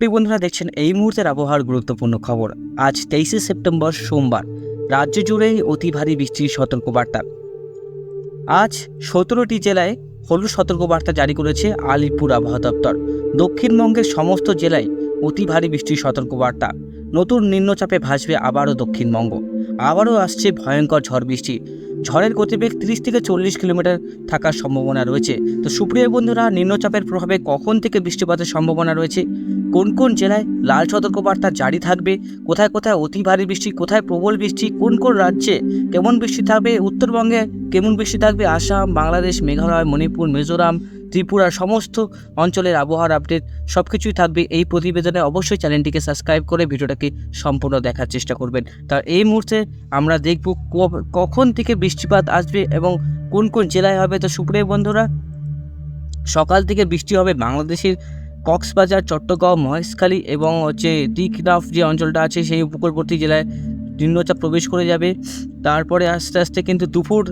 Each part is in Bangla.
প্রিয় বন্ধুরা, দেখছেন এই মুহূর্তের আবহাওয়ার গুরুত্বপূর্ণ খবর। আজ তেইশে সেপ্টেম্বর, সোমবার। রাজ্য জুড়ে অতি ভারী বৃষ্টির সতর্কবার্তা। আজ সতেরোটি জেলায় হলুদ সতর্কবার্তা জারি করেছে আলিপুর আবহাওয়া দপ্তর। দক্ষিণবঙ্গের সমস্ত জেলায় অতি ভারী বৃষ্টির সতর্কবার্তা। নতুন নিম্নচাপে ভাসবে আবারও দক্ষিণবঙ্গ। আবারও আসছে ভয়ঙ্কর ঝড় বৃষ্টি। ঝড়ের গতিবেগ তিরিশ থেকে চল্লিশ কিলোমিটার থাকার সম্ভাবনা রয়েছে। তো সুপ্রিয় বন্ধুরা, নিম্নচাপের প্রভাবে কখন থেকে বৃষ্টিপাতের সম্ভাবনা রয়েছে? কোন কোন জেলায় লাল সতর্কবার্তা জারি থাকবে? কোথায় কোথায় অতি ভারী বৃষ্টি, কোথায় প্রবল বৃষ্টি, কোন কোন রাজ্যে কেমন বৃষ্টি থাকবে? উত্তরবঙ্গে কেমন বৃষ্টি থাকবে? আসাম, বাংলাদেশ, মেঘালয়, মণিপুর, মিজোরাম ত্রিপুরার সমস্ত অঞ্চলের আবহাওয়ার আপডেট সব কিছুই থাকবে এই প্রতিবেদনে। অবশ্যই চ্যানেলটিকে সাবস্ক্রাইব করে ভিডিওটাকে সম্পূর্ণ দেখার চেষ্টা করবেন। তা এই মুহূর্তে আমরা দেখব কখন থেকে বৃষ্টিপাত আসবে এবং কোন কোন জেলায় হবে। তো সুপ্রিয় বন্ধুরা, সকাল থেকে বৃষ্টি হবে বাংলাদেশের কক্সবাজার, চট্টগ্রাম, মহেশখালী এবং হচ্ছে দিকনাফ যে অঞ্চলটা আছে সেই উপকূলবর্তী জেলায় নিম্নচাপ প্রবেশ করে যাবে। তারপরে আস্তে আস্তে কিন্তু দুপুর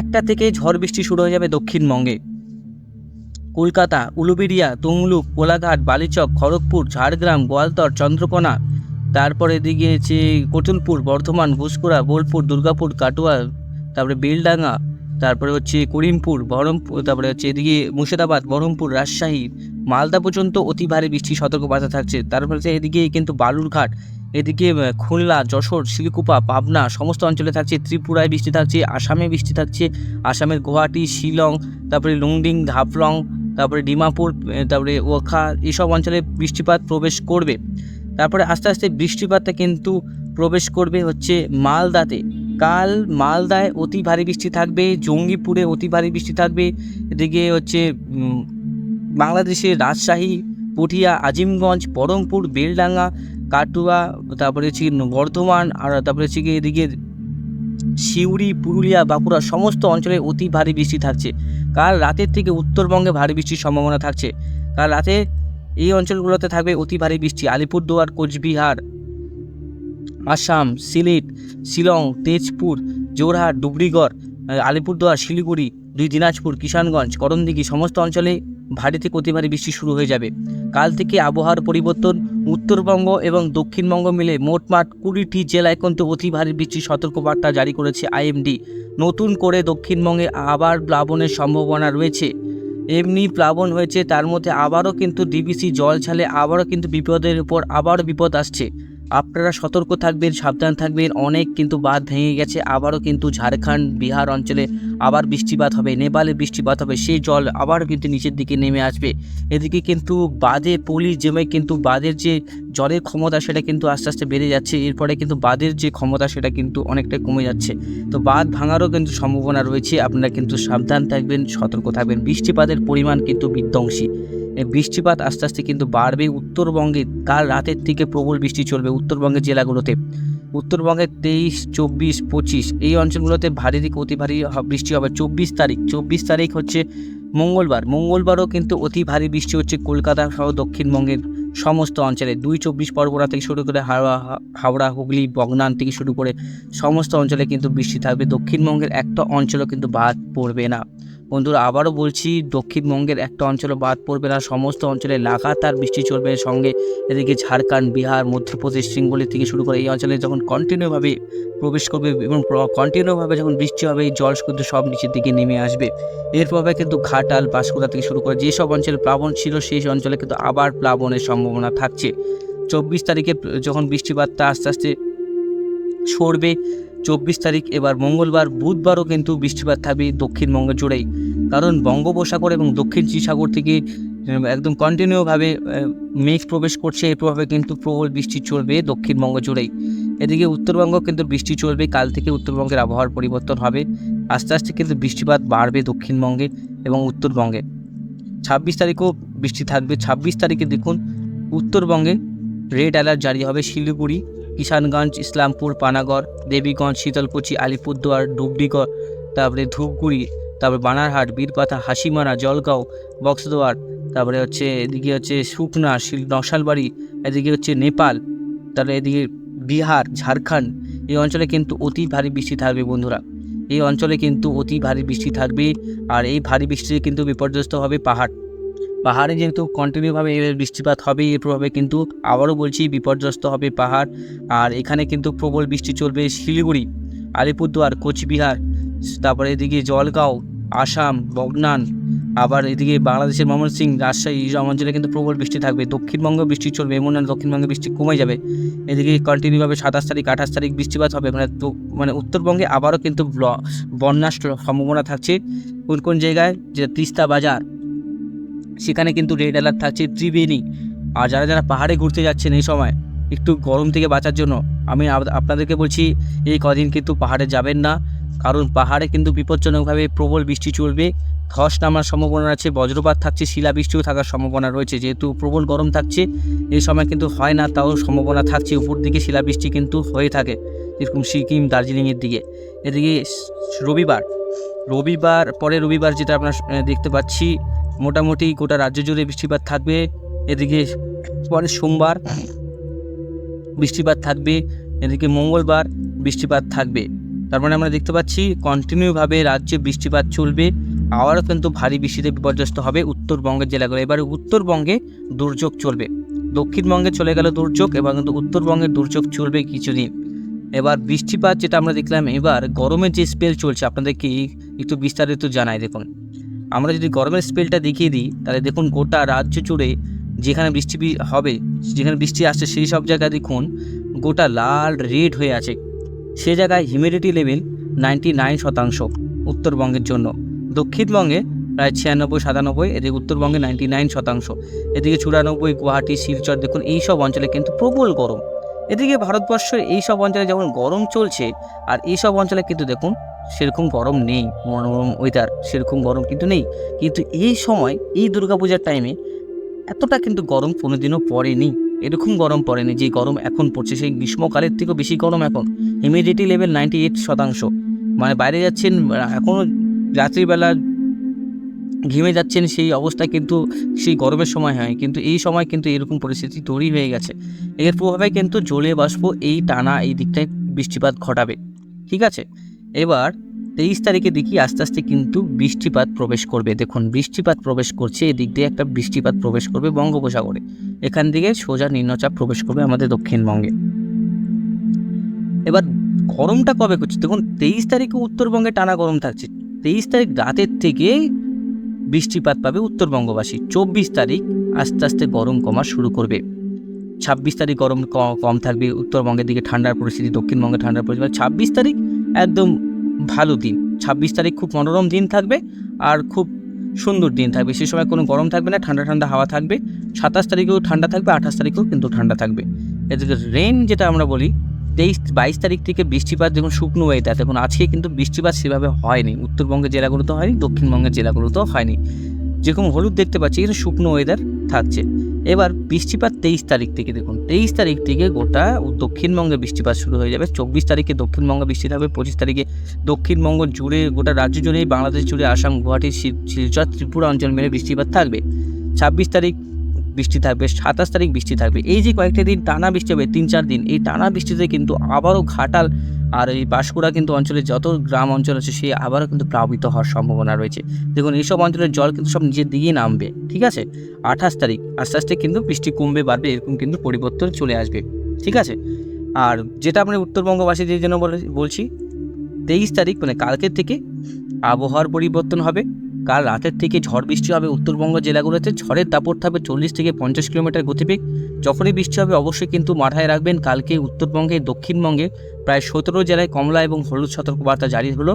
একটা থেকে ঝড় বৃষ্টি শুরু হয়ে যাবে দক্ষিণবঙ্গে। কলকাতা, উলুবেড়িয়া, তমলুক কোলাঘাট বালিচক, খড়গপুর, ঝাড়গ্রাম, গোয়ালতর, চন্দ্রকোনা। তারপরে এদিকে হচ্ছে কতুলপুর, বর্ধমান ঘুষকুড়া বোলপুর, দুর্গাপুর, কাটোয়া, তারপরে বেলডাঙ্গা, তারপরে হচ্ছে করিমপুর, বহরমপুর, তারপরে হচ্ছে এদিকে মুর্শিদাবাদ, বহরমপুর, রাজশাহী, মালদা পর্যন্ত অতি ভারী বৃষ্টির সতর্কবার্তা থাকছে। তারপরে হচ্ছে এদিকে কিন্তু বালুরঘাট, এদিকে খুলনা, যশোর শিলিকুপা পাবনা সমস্ত অঞ্চলে থাকছে, ত্রিপুরায় বৃষ্টি থাকছে, আসামে বৃষ্টি থাকছে, আসামের গুয়াহাটি, শিলং, তারপরে লুংডিং হাফলং তারপরে ডিমাপুর তারপরে ওখা এইসব অঞ্চলে বৃষ্টিপাত প্রবেশ করবে। তারপরে আস্তে আস্তে বৃষ্টিপাতটা কিন্তু প্রবেশ করবে হচ্ছে মালদাতে। কাল মালদায় অতি ভারী বৃষ্টি থাকবে, জঙ্গিপুরে অতি ভারী বৃষ্টি থাকবে। এদিকে হচ্ছে বাংলাদেশের রাজশাহী, পুঠিয়া, আজিমগঞ্জ বহরমপুর বেলডাঙ্গা, কাটুয়া, তারপরে হচ্ছে বর্ধমান, আর তারপরে হচ্ছে কি এদিকে সিউড়ি, পুরুলিয়া, বাঁকুড়া সমস্ত অঞ্চলে অতি ভারী বৃষ্টি থাকছে। কাল রাতের থেকে উত্তরবঙ্গে ভারী বৃষ্টির সম্ভাবনা থাকছে। কাল রাতে এই অঞ্চলগুলোতে থাকবে অতি ভারী বৃষ্টি। আলিপুরদুয়ার, কোচবিহার, আসাম, সিলেট, শিলং, তেজপুর জোরহাট ডুবরিগড় আলিপুরদুয়ার, শিলিগুড়ি, দুই দিনাজপুর, কিষানগঞ্জ, করণদিঘি সমস্ত অঞ্চলে ভারী থেকে অতি ভারী বৃষ্টি শুরু হয়ে যাবে। কাল থেকে আবহাওয়ার পরিবর্তন উত্তরবঙ্গ এবং দক্ষিণবঙ্গ মিলে মোটমাট কুড়িটি জেলায় কিন্তু অতি ভারী বৃষ্টির সতর্কবার্তা জারি করেছে আইএমডি। নতুন করে দক্ষিণবঙ্গে আবার প্লাবনের সম্ভাবনা রয়েছে। এমনি প্লাবন হয়েছে, তার মধ্যে আবারও কিন্তু ডিবিসি জল ছালে, আবারও কিন্তু বিপদের উপর আবারও বিপদ আসছে। আপনারা সতর্ক থাকবেন, সাবধান থাকবেন। অনেক কিন্তু বাঁধ ভেঙে গেছে। আবারও কিন্তু ঝাড়খণ্ড, বিহার অঞ্চলে আবার বৃষ্টিপাত হবে। নেপালে বৃষ্টিপাত হবে। সেই জল আবারও কিন্তু নিচের দিকে নেমে আসবে। এদিকে কিন্তু বাঁধে পলি জমে কিন্তু বাঁধের যে জলের ক্ষমতা, সেটা কিন্তু আস্তে আস্তে বেড়ে যাচ্ছে। এরপরে কিন্তু বাঁধের যে ক্ষমতা, সেটা কিন্তু অনেকটাই কমে যাচ্ছে। তো বাঁধ ভাঙারও কিন্তু সম্ভাবনা রয়েছে। আপনারা কিন্তু সাবধান থাকবেন, সতর্ক থাকবেন। বৃষ্টিপাতের পরিমাণ কিন্তু বিধ্বংসী। বৃষ্টিপাত আস্তে আস্তে কিন্তু বাড়বে। উত্তরবঙ্গে কাল রাতের থেকে প্রবল বৃষ্টি চলবে উত্তরবঙ্গের জেলাগুলোতে। উত্তরবঙ্গে তেইশ, চব্বিশ, পঁচিশ এই অঞ্চলগুলোতে ভারী থেকে অতি ভারী বৃষ্টি হবে। চব্বিশ তারিখ চব্বিশ তারিখ হচ্ছে মঙ্গলবার। মঙ্গলবারও কিন্তু অতি ভারী বৃষ্টি হচ্ছে কলকাতা সহ দক্ষিণবঙ্গের সমস্ত অঞ্চলে। দুই, চব্বিশ পরগনা থেকে শুরু করে হাওড়া হাওড়া, হুগলি, বগনান থেকে শুরু করে সমস্ত অঞ্চলে কিন্তু বৃষ্টি থাকবে। দক্ষিণবঙ্গের একটা অঞ্চলও কিন্তু বাদ পড়বে না। বন্ধুরা, আবারও বলছি, দক্ষিণবঙ্গের একটা অঞ্চলও বাদ পড়বে না। সমস্ত অঞ্চলে লাগাতার বৃষ্টি চলবে। সঙ্গে এদিকে ঝাড়খণ্ড, বিহার, মধ্যপ্রদেশ, সিঙ্গুলি থেকে শুরু করে এই অঞ্চলে যখন কন্টিনিউভাবে প্রবেশ করবে এবং কন্টিনিউভাবে যখন বৃষ্টি হবে এই জল কিন্তু সব নিচের দিকে নেমে আসবে। এর প্রভাবে কিন্তু ঘাটাল, বাঁশকুড়া থেকে শুরু করে যেসব অঞ্চলে প্লাবন ছিল, সেই অঞ্চলে কিন্তু আবার প্লাবনের সম্ভাবনা থাকছে। চব্বিশ তারিখে যখন বৃষ্টিপাতটা আস্তে আস্তে সরবে চব্বিশ তারিখ এবার মঙ্গলবার, বুধবারও কিন্তু বৃষ্টিপাত থাকবে দক্ষিণবঙ্গ জুড়েই। কারণ বঙ্গোপসাগর এবং দক্ষিণ চীন সাগর থেকে একদম কন্টিনিউভাবে মেঘ প্রবেশ করছে। এর প্রভাবে কিন্তু প্রবল বৃষ্টি চলবে দক্ষিণবঙ্গ জুড়েই। এদিকে উত্তরবঙ্গ কিন্তু বৃষ্টি চলবে। কাল থেকে উত্তরবঙ্গের আবহাওয়ার পরিবর্তন হবে। আস্তে আস্তে কিন্তু বৃষ্টিপাত বাড়বে দক্ষিণবঙ্গে এবং উত্তরবঙ্গে। ছাব্বিশ তারিখও বৃষ্টি থাকবে। ছাব্বিশ তারিখে দেখুন, উত্তরবঙ্গে রেড অ্যালার্ট জারি হবে শিলিগুড়ি। কিষানগঞ্জ ইসলামপুর, পানাগড়, দেবীগঞ্জ, শীতলকুচি, আলিপুরদুয়ার ডুবডিগড় তারপরে ধূপগুড়ি, তারপরে বানারহাট, বীরপাতা হাসিমারা জলগাঁও, বক্সদুয়ার, তারপরে হচ্ছে এদিকে হচ্ছে সুকনা শিল নকশালবাড়ি এদিকে হচ্ছে নেপাল, তারপরে এদিকে বিহার, ঝাড়খণ্ড। এই অঞ্চলে কিন্তু অতি ভারী বৃষ্টি থাকবে বন্ধুরা। এই অঞ্চলে কিন্তু অতি ভারী বৃষ্টি থাকবে আর এই ভারী বৃষ্টিতে কিন্তু বিপর্যস্ত হবে পাহাড়। পাহাড়ে যেহেতু কন্টিনিউভাবে এর বৃষ্টিপাত হবে এর প্রভাবে কিন্তু আবারও বলছি বিপর্যস্ত হবে পাহাড়। আর এখানে কিন্তু প্রবল বৃষ্টি চলবে শিলিগুড়ি, আলিপুরদুয়ার, কোচবিহার, তারপরে এদিকে জলগাঁও, আসাম, বগনান, আবার এদিকে বাংলাদেশের ময়মনসিংহ, রাজশাহী, এই অঞ্চলে কিন্তু প্রবল বৃষ্টি থাকবে। দক্ষিণবঙ্গে বৃষ্টি চলবে, এমন না দক্ষিণবঙ্গে বৃষ্টি কমে যাবে। এদিকে কন্টিনিউভাবে সাতাশ তারিখ, আঠাশ তারিখ বৃষ্টিপাত হবে মানে মানে উত্তরবঙ্গে আবারও কিন্তু বন্যার সম্ভাবনা থাকছে। কোন কোন জায়গায়? যে তিস্তা বাজার সেখানে কিন্তু রেড অ্যালার্ট থাকছে ত্রিবেণী। আর যারা যারা পাহাড়ে ঘুরতে যাচ্ছেন এই সময়, একটু গরম থেকে বাঁচার জন্য, আমি আপনাদেরকে বলছি, এই কদিন কিন্তু পাহাড়ে যাবেন না। কারণ পাহাড়ে কিন্তু বিপজ্জনকভাবে প্রবল বৃষ্টি চলবে। ধস নামার সম্ভাবনা আছে, বজ্রপাত থাকছে, শিলাবৃষ্টিও থাকার সম্ভাবনা রয়েছে। যেহেতু প্রবল গরম থাকছে, এই সময় কিন্তু হয় না, তাও সম্ভাবনা থাকছে। উপর দিকে শিলাবৃষ্টি কিন্তু হয়ে থাকে যেরকম সিকিম, দার্জিলিংয়ের দিকে। এদিকে রবিবার রবিবার পরে রবিবার যেটা আপনার দেখতে পাচ্ছি মোটামুটি গোটা রাজ্য জুড়ে বৃষ্টিপাত থাকবে। এদিকে পরে সোমবার বৃষ্টিপাত থাকবে, এদিকে মঙ্গলবার বৃষ্টিপাত থাকবে। তার মানে আমরা দেখতে পাচ্ছি কন্টিনিউভাবে রাজ্যে বৃষ্টিপাত চলবে। আবারও কিন্তু ভারী বৃষ্টিতে বিপর্যস্ত হবে উত্তরবঙ্গের জেলাগুলো। এবার উত্তরবঙ্গে দুর্যোগ চলবে। দক্ষিণবঙ্গে চলে গেল দুর্যোগ এবার কিন্তু উত্তরবঙ্গের দুর্যোগ চলবে কিছুদিন। এবার বৃষ্টিপাত যেটা আমরা দেখলাম, এবার গরমের যে স্পেল চলছে, আপনাদেরকে একটু বিস্তারিত জানাই দেখুন। আমরা যদি গরমের স্পেলটা দেখিয়ে দিই, তাহলে দেখুন গোটা রাজ্য জুড়ে যেখানে বৃষ্টি হবে, যেখানে বৃষ্টি আসছে, সেই সব জায়গায় দেখুন গোটা লাল রেড হয়ে আছে। সে জায়গায় হিউমিডিটি লেভেল নাইনটি নাইন শতাংশ উত্তরবঙ্গের জন্য। দক্ষিণবঙ্গে প্রায় ছিয়ানব্বই, সাতানব্বই, এদিকে উত্তরবঙ্গে নাইনটি নাইন শতাংশ, এদিকে চুরানব্বই, গুয়াহাটি, শিলচর, দেখুন এই সব অঞ্চলে কিন্তু প্রবল গরম। এদিকে ভারতবর্ষের এই সব অঞ্চলে যেমন গরম চলছে, আর এই সব অঞ্চলে কিন্তু দেখুন সেরকম গরম নেই, মনোরম ওয়েদার সেরকম গরম কিন্তু নেই। কিন্তু এই সময়, এই দুর্গাপূজার টাইমে এতটা কিন্তু গরম কোনোদিনও পড়েনি। এরকম গরম পড়েনি যে গরম এখন পড়ছে। সেই গ্রীষ্মকালের থেকেও বেশি গরম এখন। হিউমিডিটি লেভেল নাইনটি এইট শতাংশ। মানে বাইরে যাচ্ছেন এখনও রাত্রিবেলা ঘেমে যাচ্ছেন সেই অবস্থায় কিন্তু সেই গরমের সময় হয়। কিন্তু এই সময় কিন্তু এরকম পরিস্থিতি তৈরি হয়ে গেছে। এর প্রভাবে কিন্তু জলে বাষ্প এই টানা এই দিকটায় বৃষ্টিপাত ঘটাবে। ঠিক আছে? এবার তেইশ তারিখে দেখি আস্তে আস্তে কিন্তু বৃষ্টিপাত প্রবেশ করবে। দেখুন, বৃষ্টিপাত প্রবেশ করছে, এদিক দিয়ে একটা বৃষ্টিপাত প্রবেশ করবে বঙ্গোপসাগরে। এখান থেকে সোজা নিম্নচাপ প্রবেশ করবে আমাদের দক্ষিণবঙ্গে। এবার গরমটা কবে করছে? দেখুন, তেইশ তারিখে উত্তরবঙ্গে টানা গরম থাকছে। তেইশ তারিখ রাতের থেকে বৃষ্টিপাত পাবে উত্তরবঙ্গবাসী। চব্বিশ তারিখ আস্তে আস্তে গরম কমা শুরু করবে। ছাব্বিশ তারিখ গরম কম থাকবে, উত্তরবঙ্গের দিকে ঠান্ডার পরিস্থিতি, দক্ষিণবঙ্গে ঠান্ডার পরিস্থিতি ছাব্বিশ তারিখ একদম ভালো দিন। ছাব্বিশ তারিখ খুব মনোরম দিন থাকবে আর খুব সুন্দর দিন থাকবে। সে সময় কোনো গরম থাকবে না, ঠান্ডা ঠান্ডা হাওয়া থাকবে। সাতাশ তারিখেও ঠান্ডা থাকবে, আঠাশ তারিখেও কিন্তু ঠান্ডা থাকবে। এদিকে রেন যেটা আমরা বলি, তেইশ, বাইশ তারিখ থেকে বৃষ্টিপাত যখন শুকনো ওয়েদার দেখুন আজকে কিন্তু বৃষ্টিপাত সেভাবে হয়নি। উত্তরবঙ্গের জেলাগুলোতে হয়নি, দক্ষিণবঙ্গের জেলাগুলোতেও হয়নি। যেরকম হলুদ দেখতে পাচ্ছি এখানে শুকনো ওয়েদার থাকছে। এবার বৃষ্টিপাত তেইশ তারিখ থেকে দেখুন, তেইশ তারিখ থেকে গোটা দক্ষিণবঙ্গে বৃষ্টিপাত শুরু হয়ে যাবে। চব্বিশ তারিখে দক্ষিণবঙ্গে বৃষ্টি থাকবে, পঁচিশ তারিখে দক্ষিণবঙ্গ জুড়ে, গোটা রাজ্য জুড়ে, বাংলাদেশ জুড়ে, আসাম, গুয়াহাটি শিল- শিলচর, ত্রিপুরা অঞ্চল মেরে বৃষ্টিপাত থাকবে। ছাব্বিশ তারিখ বৃষ্টি থাকবে, সাতাশ তারিখ বৃষ্টি থাকবে। এই যে কয়েকটা দিন টানা বৃষ্টি হবে, তিন চার দিন, এই টানা বৃষ্টিতে কিন্তু আবারও ঘাটাল আর এই বাঁশকুড়া কিন্তু অঞ্চলে যত গ্রাম অঞ্চল আছে, সে আবারও কিন্তু প্লাবিত হওয়ার সম্ভাবনা রয়েছে। দেখুন, এইসব অঞ্চলের জল কিন্তু সব নিজের দিকেই নামবে, ঠিক আছে? আঠাশ তারিখ, আস্তে আস্তে কিন্তু বৃষ্টি কমবে, বাড়বে, এরকম কিন্তু পরিবর্তন চলে আসবে, ঠিক আছে? আর যেটা আমরা উত্তরবঙ্গবাসীদের জন্য বলে- বলছি, তেইশ তারিখ মানে কালকের থেকে আবহাওয়ার পরিবর্তন হবে। কাল রাতের থেকে ঝড় বৃষ্টি হবে উত্তরবঙ্গ জেলাগুলোতে। ঝড়ের দাপট থাকবে চল্লিশ থেকে পঞ্চাশ কিলোমিটার গতিবেগ। যখনই বৃষ্টি হবে, অবশ্যই কিন্তু মাথায় রাখবেন, কালকে উত্তরবঙ্গে, দক্ষিণবঙ্গে প্রায় সতেরো জেলায় কমলা এবং হলুদ সতর্কবার্তা জারি হলো।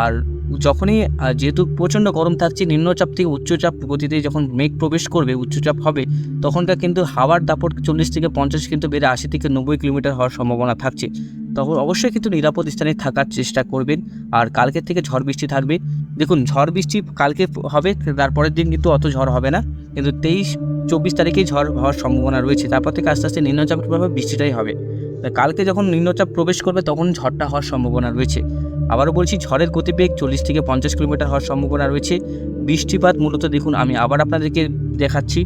আর যখনই যেহেতু প্রচণ্ড গরম থাকছে, নিম্নচাপ থেকে উচ্চচাপ গতিতে যখন মেঘ প্রবেশ করবে, উচ্চচাপ হবে, তখনকার কিন্তু হাওয়ার দাপট চল্লিশ থেকে পঞ্চাশ কিন্তু বেড়ে আশি থেকে নব্বই কিলোমিটার হওয়ার সম্ভাবনা থাকছে। তখন অবশ্যই কিন্তু নিরাপদ স্থানে থাকার চেষ্টা করবেন। আর কালকের থেকে ঝড় বৃষ্টি থাকবে। দেখুন, ঝড় বৃষ্টি কালকে হবে, তারপরের দিন কিন্তু অত ঝড় হবে না। কিন্তু তেইশ, চব্বিশ তারিখেই ঝড় হওয়ার সম্ভাবনা রয়েছে। তারপর থেকে আস্তে আস্তে নিম্নচাপের প্রভাবে বৃষ্টিটাই হবে। কালকে যখন নিম্নচাপ প্রবেশ করবে, তখন ঝড়টা হওয়ার সম্ভাবনা রয়েছে। আবারও বলছি, ঝড়ের গতিবেগ চল্লিশ থেকে পঞ্চাশ কিলোমিটার হওয়ার সম্ভাবনা রয়েছে। বৃষ্টিপাত মূলত দেখুন, আমি আবার আপনাদেরকে দেখাচ্ছি।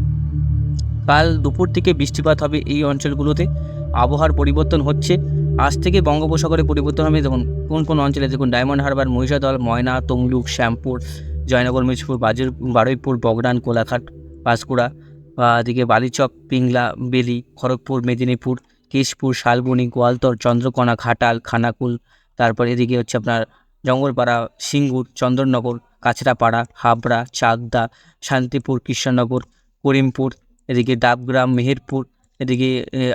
কাল দুপুর থেকে বৃষ্টিপাত হবে এই অঞ্চলগুলোতে। আবহাওয়ার পরিবর্তন হচ্ছে। আজ থেকে বঙ্গোপসাগরে পরিবর্তন হবে। দেখুন, কোন কোন অঞ্চলে দেখুন, ডায়মন্ড হারবার, মহিষাদল, ময়না, তমলুক, শ্যামপুর, জয়নগর মিজপুর বাজির, বারুইপুর, বগরান, কোলাঘাট, পাঁশকুড়া, বা এদিকে বালিচক, পিংলা, বেলি, খড়গপুর, মেদিনীপুর, কেশপুর, শালবনি, গোয়ালতর, চন্দ্রকোনা, ঘাটাল, খানাকুল, তারপর এদিকে হচ্ছে আপনার জঙ্গলপাড়া, সিঙ্গুর, চন্দননগর, কাছড়াপাড়া, হাবড়া, চাকদা, শান্তিপুর, কৃষ্ণনগর, করিমপুর, এদিকে ডাবগ্রাম, মেহেরপুর এদিকে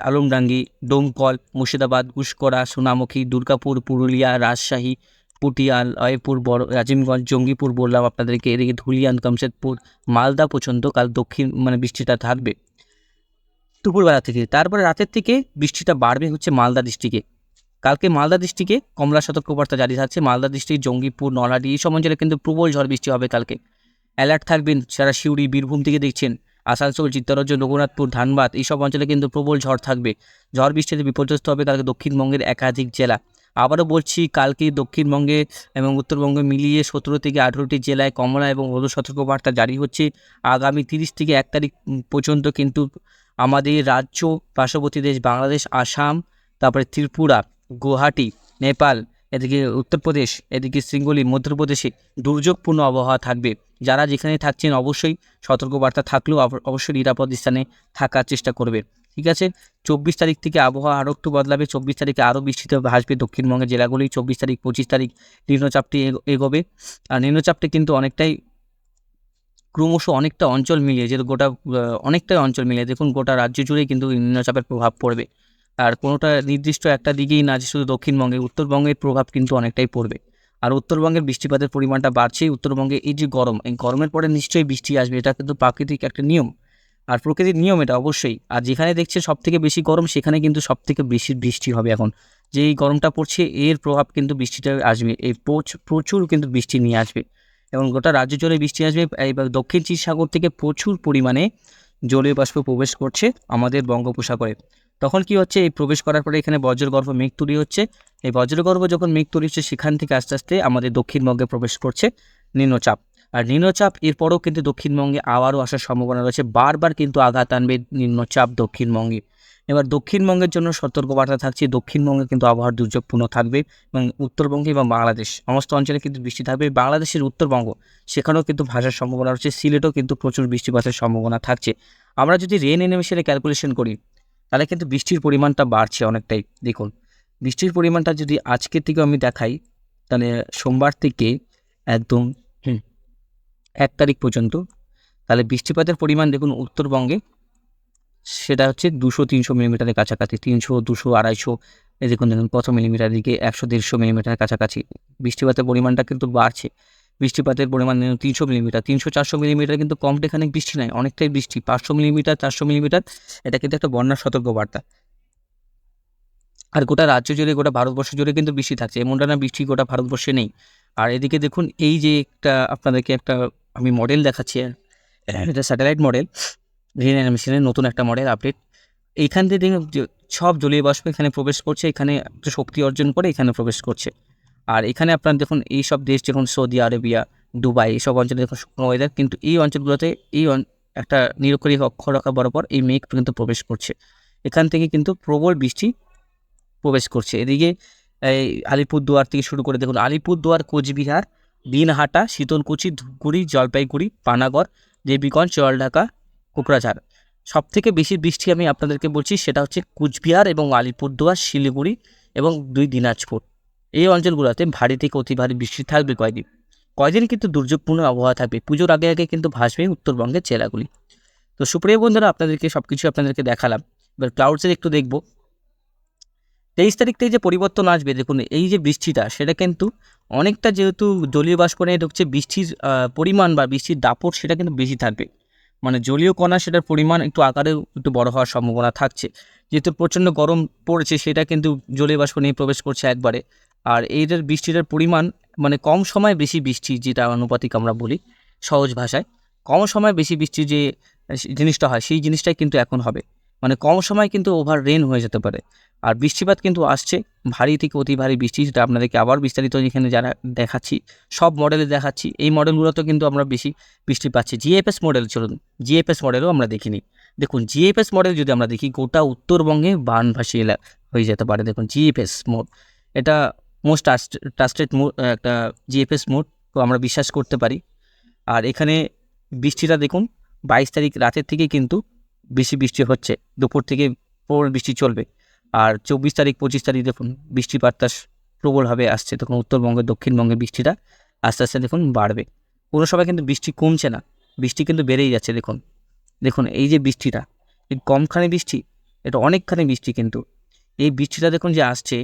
আলমডাঙ্গি, ডোমকল, মুর্শিদাবাদ গুসকরা সোনামুখী, দুর্গাপুর, পুরুলিয়া, রাজশাহী, পুটিয়াল অয়পুর বড় রাজিমগঞ্জ জঙ্গিপুর বললাম আপনাদেরকে। এদিকে ধুলিয়ান, কামশেদপুর, মালদা পর্যন্ত কাল দক্ষিণ মানে বৃষ্টিটা থাকবে দুপুরবেলা থেকে। তারপরে রাতের থেকে বৃষ্টিটা বাড়বে হচ্ছে মালদা ডিস্ট্রিক্টে। কালকে মালদা ডিস্ট্রিক্টে কমলা সতর্কবার্তা জারি থাকছে। মালদা ডিস্ট্রিক্ট, জঙ্গিপুর, নলহাটি, এই সব অঞ্চলে কিন্তু প্রবল ঝড় বৃষ্টি হবে কালকে। অ্যালার্ট থাকবেন যারা শিউড়ি বীরভূম থেকে দেখছেন। আসানসোল, চিত্তরঞ্জন, রঘুনাথপুর, ধানবাদ এইসব অঞ্চলে কিন্তু প্রবল ঝড় থাকবে। ঝড় বৃষ্টিতে বিপর্যস্ত হবে কালকে দক্ষিণবঙ্গের একাধিক জেলা। আবারও বলছি, কালকে দক্ষিণবঙ্গে এবং উত্তরবঙ্গে মিলিয়ে সতেরো থেকে আঠেরোটি জেলায় কমলা এবং হলুদ সতর্কবার্তা জারি হচ্ছে। আগামী তিরিশ থেকে এক তারিখ পর্যন্ত কিন্তু আমাদের রাজ্য পার্শ্ববর্তী দেশ বাংলাদেশ, আসাম, তারপরে ত্রিপুরা, গুয়াহাটি, নেপাল এদিকে উত্তরপ্রদেশ, এদিকে শৃঙ্গলি মধ্যপ্রদেশে দুর্যোগপূর্ণ আবহাওয়া থাকবে। যারা যেখানে থাকছেন অবশ্যই সতর্কবার্তা থাকলেও অবশ্যই নিরাপদ স্থানে থাকার চেষ্টা করবে। ঠিক আছে? চব্বিশ তারিখ থেকে আবহাওয়া আরও একটু বদলাবে। চব্বিশ তারিখে আরও বৃষ্টিতে ভাসবে দক্ষিণবঙ্গের জেলাগুলি। চব্বিশ তারিখ, পঁচিশ তারিখ নিম্নচাপটি এগো- এগোবে। আর নিম্নচাপটি কিন্তু অনেকটাই ক্রমশ অনেকটা অঞ্চল মিলিয়ে, যে গোটা অনেকটাই অঞ্চল মিলিয়ে, দেখুন গোটা রাজ্য জুড়েই কিন্তু নিম্নচাপের প্রভাব পড়বে। আর কোনোটা নির্দিষ্ট একটা দিকেই না যে শুধু দক্ষিণবঙ্গে উত্তরবঙ্গের প্রভাব কিন্তু অনেকটাই পড়বে। আর উত্তরবঙ্গের বৃষ্টিপাতের পরিমাণটা বাড়ছে উত্তরবঙ্গে এই যে গরম, এই গরমের পরে নিশ্চয়ই বৃষ্টি আসবে, এটা কিন্তু প্রাকৃতিক একটা নিয়ম। আর প্রকৃতির নিয়ম এটা অবশ্যই। আর যেখানে দেখছে সব থেকে বেশি গরম, সেখানে কিন্তু সব থেকে বেশি বৃষ্টি হবে এখন। যে এই গরমটা পড়ছে, এর প্রভাব কিন্তু বৃষ্টিটা আসবে, এই প্রচ- প্রচুর কিন্তু বৃষ্টি নিয়ে আসবে। এবং গোটা রাজ্য জুড়ে বৃষ্টি আসবে এবার দক্ষিণ চীন সাগর থেকে প্রচুর পরিমাণে জলীয় বাষ্প প্রবেশ করছে আমাদের বঙ্গোপসাগরে। তখন কি হচ্ছে? এই প্রবেশ করার পরে এখানে বজ্রগর্ভ মেঘ তৈরি হচ্ছে। এই বজ্রগর্ভ যখন মেঘ তৈরি হচ্ছে, সেখান থেকে আস্তে আস্তে আমাদের দক্ষিণবঙ্গে প্রবেশ করছে নিম্নচাপ। আর নিম্নচাপ এরপরও কিন্তু দক্ষিণবঙ্গে আবারও আসার সম্ভাবনা রয়েছে। বারবার কিন্তু আঘাত আনবে নিম্নচাপ দক্ষিণবঙ্গে। এবার দক্ষিণবঙ্গের জন্য সতর্কবার্তা থাকছে, দক্ষিণবঙ্গে কিন্তু আবহাওয়ার দুর্যোগপূর্ণ থাকবে এবং উত্তরবঙ্গে এবং বাংলাদেশ। সমস্ত অঞ্চলে কিন্তু বৃষ্টি থাকবে। বাংলাদেশের উত্তরবঙ্গ, সেখানেও কিন্তু ভাষার সম্ভাবনা রয়েছে। সিলেটেও কিন্তু প্রচুর বৃষ্টিপাতের সম্ভাবনা থাকছে। আমরা যদি রেন এনিমেশনে ক্যালকুলেশন করি তাহলে কিন্তু বৃষ্টির পরিমাণটা বাড়ছে অনেকটাই। দেখুন, বৃষ্টির পরিমাণটা যদি আজকের থেকে আমি দেখাই, তাহলে সোমবার থেকে একদম এক তারিখ পর্যন্ত, তাহলে বৃষ্টিপাতের পরিমাণ দেখুন উত্তরবঙ্গে, সেটা হচ্ছে দুশো, তিনশো মিলিমিটারের কাছাকাছি, তিনশো, দুশো, আড়াইশো দেখুন দেখুন কত মিলিমিটার দিকে একশো, দেড়শো মিলিমিটারের কাছাকাছি। বৃষ্টিপাতের পরিমাণটা কিন্তু বাড়ছে। বৃষ্টিপাতের পরিমাণ তিনশো মিলিমিটার, তিনশো চারশো মিলিমিটার কিন্তু কমটা এখানে বৃষ্টি নাই, অনেকটাই বৃষ্টি, পাঁচশো মিলিমিটার, চারশো মিলিমিটার, এটা কিন্তু একটা বন্যার সতর্কবার্তা। আর গোটা রাজ্য জুড়ে, গোটা ভারতবর্ষ জুড়ে কিন্তু বৃষ্টি থাকছে এমনটা না বৃষ্টি গোটা ভারতবর্ষে নেই। আর এদিকে দেখুন, এই যে একটা আপনাদেরকে একটা আমি মডেল দেখাচ্ছি এটা স্যাটেলাইট মডেল রেন মেশিনের নতুন একটা মডেল আপডেট এইখান থেকে সব জলীয় বাষ্প এখানে প্রবেশ করছে, এখানে শক্তি অর্জন করে এখানে প্রবেশ করছে। আর এখানে আপনার দেখুন, এই সব দেশ যেমন সৌদি আরবিয়া, দুবাই এইসব অঞ্চলে দেখুন শুকনো ওয়েদার কিন্তু এই অঞ্চলগুলোতে এই একটা নিরক্ষরিক অক্ষরেখা বরাবর এই মেঘ কিন্তু প্রবেশ করছে। এখান থেকে কিন্তু প্রবল বৃষ্টি প্রবেশ করছে। এদিকে, এই আলিপুরদুয়ার থেকে শুরু করে দেখুন, আলিপুরদুয়ার, কোচবিহার, দিনহাটা, শীতলকুচি, ধূপগুড়ি, জলপাইগুড়ি, পানাগড়, দেবীগঞ্জ জলঢাকা কোকরাঝাড়। সব থেকে বেশি বৃষ্টি আমি আপনাদেরকে বলছি সেটা হচ্ছে কুচবিহার এবং আলিপুরদুয়ার, শিলিগুড়ি এবং দুই দিনাজপুর। এই অঞ্চলগুলোতে ভারী থেকে অতি ভারী বৃষ্টি থাকবে কয়দিন। কয়দিন কিন্তু দুর্যোগপূর্ণ আবহাওয়া থাকবে। পুজোর আগে আগে কিন্তু ভাসবে উত্তরবঙ্গের জেলাগুলি। তো সুপ্রিয় বন্ধুরা, আপনাদেরকে সব কিছু আপনাদেরকে দেখালাম। এবার ক্লাউডসের একটু দেখব। তেইশ তারিখ থেকে যে পরিবর্তন আসবে, দেখুন, এই যে বৃষ্টিটা, সেটা কিন্তু অনেকটা যেহেতু জলীয় বাষ্প নিয়ে ঢুকছে, বৃষ্টির পরিমাণ বা বৃষ্টির দাপট সেটা কিন্তু বেশি থাকবে। মানে জলীয় কণা সেটার পরিমাণ একটু আকারে একটু বড় হওয়ার সম্ভাবনা থাকছে। যেহেতু প্রচণ্ড গরম পড়েছে, সেটা কিন্তু জলীয় বাষ্প নিয়ে প্রবেশ করছে একবারে। আর এইটার বৃষ্টিটার পরিমাণ মানে কম সময়ে বেশি বৃষ্টি যেটা আনুপাতিক আমরা বলি সহজ ভাষায়। কম সময়ে বেশি বৃষ্টি যে জিনিসটা হয়, সেই জিনিসটাই কিন্তু এখন হবে। মানে কম সময় কিন্তু ওভার রেন হয়ে যেতে পারে। আর বৃষ্টিপাত কিন্তু আসছে, ভারী থেকে অতি ভারী বৃষ্টি যেটা আপনাদেরকে আবার বিস্তারিত এখানে যারা দেখাচ্ছি, সব মডেলে দেখাচ্ছি। এই মডেলগুলোতে কিন্তু আমরা বেশি বৃষ্টি পাচ্ছি। জিএফএস মডেল চলুন জিএফএস মডেলও আমরা দেখিনি। দেখুন জিএফএস মডেল যদি আমরা দেখি, গোটা উত্তরবঙ্গে বানভাসী এলা হয়ে যেতে পারে। দেখুন জিএফএস মোড এটা মোস্ট ট্রাস্ট ট্রাস্টেড মোড একটা জিএফএস মোড তো আমরা বিশ্বাস করতে পারি। আর এখানে বৃষ্টিটা দেখুন, বাইশ তারিখ রাতের থেকে কিন্তু বেশি বৃষ্টি হচ্ছে। দুপুর থেকে প্রবল বৃষ্টি চলবে। আর চব্বিশ তারিখ, পঁচিশ তারিখ দেখুন, বৃষ্টিপাতটা প্রবলভাবে আসছে। তখন উত্তরবঙ্গে, দক্ষিণবঙ্গে বৃষ্টিটা আস্তে আস্তে দেখুন বাড়বে। কোনো সময় কিন্তু বৃষ্টি কমছে না, বৃষ্টি কিন্তু বেড়েই যাচ্ছে দেখুন। দেখুন, এই যে বৃষ্টিটা, এই কমখানি বৃষ্টি, এটা অনেকখানি বৃষ্টি কিন্তু। এই বৃষ্টিটা দেখুন যে আসছে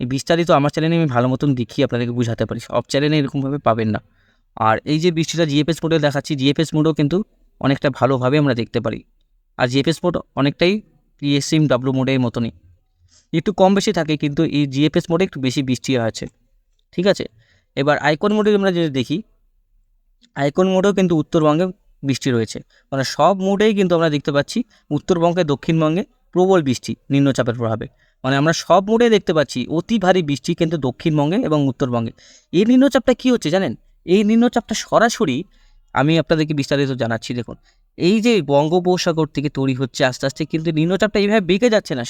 বিস্তারিত আমার চ্যানেলে আমি ভালো মতন দেখিয়ে আপনাদেরকে বুঝাতে পারি। সব চ্যানেলে এরকমভাবে পাবেন না। আর এই যে বৃষ্টিটা জিএফএস মোডে দেখাচ্ছি জিএফএস মোডও কিন্তু অনেকটা ভালোভাবে আমরা দেখতে পারি। আর জিএফএস মোড অনেকটাই পিএসএম ডাব্লু মোডের মতনই। একটু কম বেশি থাকে, কিন্তু এই জিএফএস মোডে একটু বেশি বৃষ্টি আছে ঠিক আছে? এবার আইকন মোডে আমরা যদি দেখি আইকন মোডেও কিন্তু উত্তরবঙ্গে বৃষ্টি রয়েছে। মানে সব মোডেই কিন্তু আমরা দেখতে পাচ্ছি, উত্তরবঙ্গে, দক্ষিণবঙ্গে প্রবল বৃষ্টি, নিম্নচাপের প্রভাবে। মানে আমরা সব মোডে দেখতে পাচ্ছি অতি ভারী বৃষ্টি কিন্তু দক্ষিণবঙ্গে এবং উত্তরবঙ্গে। এই নিম্নচাপটা কী হচ্ছে জানেন? এই নিম্নচাপটা সরাসরি আমি আপনাদেরকে বিস্তারিত জানাচ্ছি, দেখুন। এই যে বঙ্গোপসাগর থেকে তৈরি হচ্ছে আস্তে আস্তে কিন্তু নিম্নচাপটা এইভাবে বেঁকে যাচ্ছে না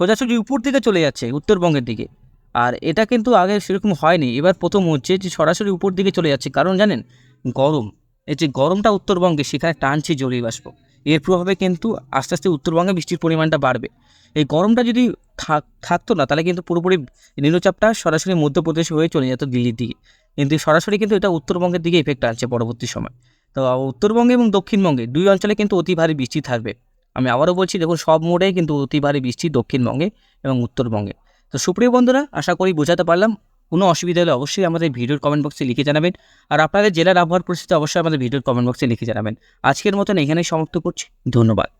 সোজাসুজি উপর দিকে চলে যাচ্ছে উত্তরবঙ্গের দিকে। আর এটা কিন্তু আগে সেরকম হয়নি, এবার প্রথম হচ্ছে যে সরাসরি উপর দিকে চলে যাচ্ছে। কারণ জানেন? গরম। এই যে গরমটা উত্তরবঙ্গে সেখানে টানছে জলীয় বাষ্প। এর প্রভাবে কিন্তু আস্তে আস্তে উত্তরবঙ্গে বৃষ্টির পরিমাণটা বাড়বে। এই গরমটা যদি থাক, থাকতো না, তাহলে কিন্তু পুরোপুরি নিম্নচাপটা সরাসরি মধ্যপ্রদেশ হয়ে চলে যেত দিল্লির দিকে। কিন্তু সরাসরি কিন্তু এটা উত্তরবঙ্গের দিকে এফেক্ট আনছে পরবর্তী সময়। তো উত্তরবঙ্গে এবং দক্ষিণবঙ্গে দুই অঞ্চলে কিন্তু অতি ভারী বৃষ্টি থাকবে। আমি আবারও বলছি, দেখুন, সব মোড়েই কিন্তু অতি ভারী বৃষ্টি দক্ষিণবঙ্গে এবং উত্তরবঙ্গে। তো সুপ্রিয় বন্ধুরা, আশা করি বোঝাতে পারলাম। কোনো অসুবিধা হলে অবশ্যই আমাদের ভিডিওর কমেন্ট বক্সে লিখে জানাবেন। আর আপনাদের জেলার আবহাওয়ার পরিস্থিতি অবশ্যই আমাদের ভিডিওর কমেন্ট বক্সে লিখে জানাবেন। আজকের মতন এখানেই সমাপ্ত করছি। ধন্যবাদ.